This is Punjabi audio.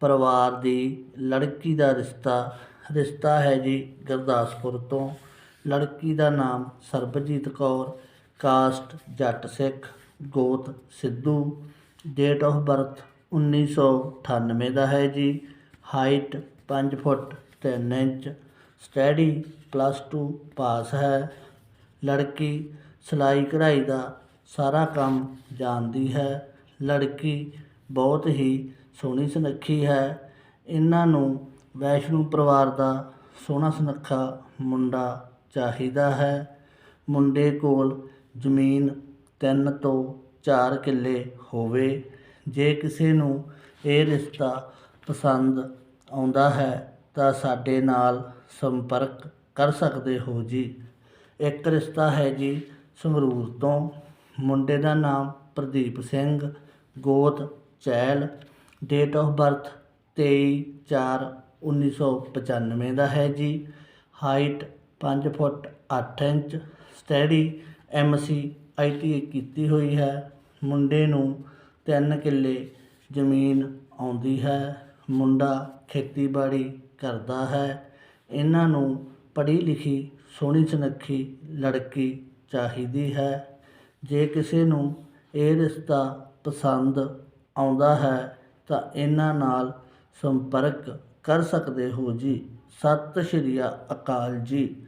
ਪਰਿਵਾਰ ਦੀ ਲੜਕੀ ਦਾ ਰਿਸ਼ਤਾ ਰਿਸ਼ਤਾ ਹੈ ਜੀ ਗੁਰਦਾਸਪੁਰ ਤੋਂ। ਲੜਕੀ ਦਾ ਨਾਮ ਸਰਬਜੀਤ ਕੌਰ, ਕਾਸਟ ਜੱਟ ਸਿੱਖ, ਗੋਤ ਸਿੱਧੂ। ਡੇਟ ਆਫ ਬਰਥ 1998 ਦਾ ਹੈ ਜੀ। Height 5 foot 3 inch. Study plus 2 pass ਹੈ। ਲੜਕੀ ਸਿਲਾਈ ਕਢਾਈ ਦਾ ਸਾਰਾ ਕੰਮ ਜਾਣਦੀ ਹੈ। ਲੜਕੀ ਬਹੁਤ ਹੀ ਸੋਹਣੀ ਸੁਨੱਖੀ ਹੈ। ਇਹਨਾਂ ਨੂੰ ਵੈਸ਼ਨੂੰ ਪਰਿਵਾਰ ਦਾ ਸੋਹਣਾ ਸੁਨੱਖਾ ਮੁੰਡਾ ਚਾਹੀਦਾ ਹੈ। ਮੁੰਡੇ ਕੋਲ ਜ਼ਮੀਨ ਤਿੰਨ ਤੋਂ ਚਾਰ ਕਿੱਲੇ ਹੋਵੇ। ਜੇ ਕਿਸੇ ਨੂੰ ਇਹ ਰਿਸ਼ਤਾ ਪਸੰਦ ਆਉਂਦਾ ਹੈ, ਤਾਂ ਸਾਡੇ ਨਾਲ ਸੰਪਰਕ ਕਰ ਸਕਦੇ ਹੋ ਜੀ। ਇੱਕ ਰਿਸ਼ਤਾ ਹੈ ਜੀ ਸੰਗਰੂਰ ਤੋਂ। ਮੁੰਡੇ ਦਾ ਨਾਮ ਪ੍ਰਦੀਪ ਸਿੰਘ, ਗੋਤ ਚਹਿਲ ਡੇਟ ਆਫ ਬਰਥ 23/4/1995 ਦਾ ਹੈ ਜੀ। ਹਾਈਟ ਪੰਜ ਫੁੱਟ ਅੱਠ ਇੰਚ। ਸਟੱਡੀ ਐਮਸੀ ਆਈਟੀ ਕੀਤੀ ਹੋਈ ਹੈ। ਮੁੰਡੇ ਨੂੰ ਤਿੰਨ ਕਿੱਲੇ ਜ਼ਮੀਨ ਆਉਂਦੀ ਹੈ। ਮੁੰਡਾ ਖੇਤੀਬਾੜੀ ਕਰਦਾ ਹੈ। ਇਹਨਾਂ ਨੂੰ ਪੜ੍ਹੀ ਲਿਖੀ ਸੋਹਣੀ ਸੁਨੱਖੀ ਲੜਕੀ ਚਾਹੀਦੀ ਹੈ। ਜੇ ਕਿਸੇ ਨੂੰ ਇਹ ਰਿਸ਼ਤਾ ਪਸੰਦ ਆਉਂਦਾ ਹੈ ਤਾਂ ਇਹਨਾਂ ਨਾਲ ਸੰਪਰਕ ਕਰ ਸਕਦੇ ਹੋ ਜੀ। ਸਤਿ ਸ਼੍ਰੀ ਅਕਾਲ ਜੀ।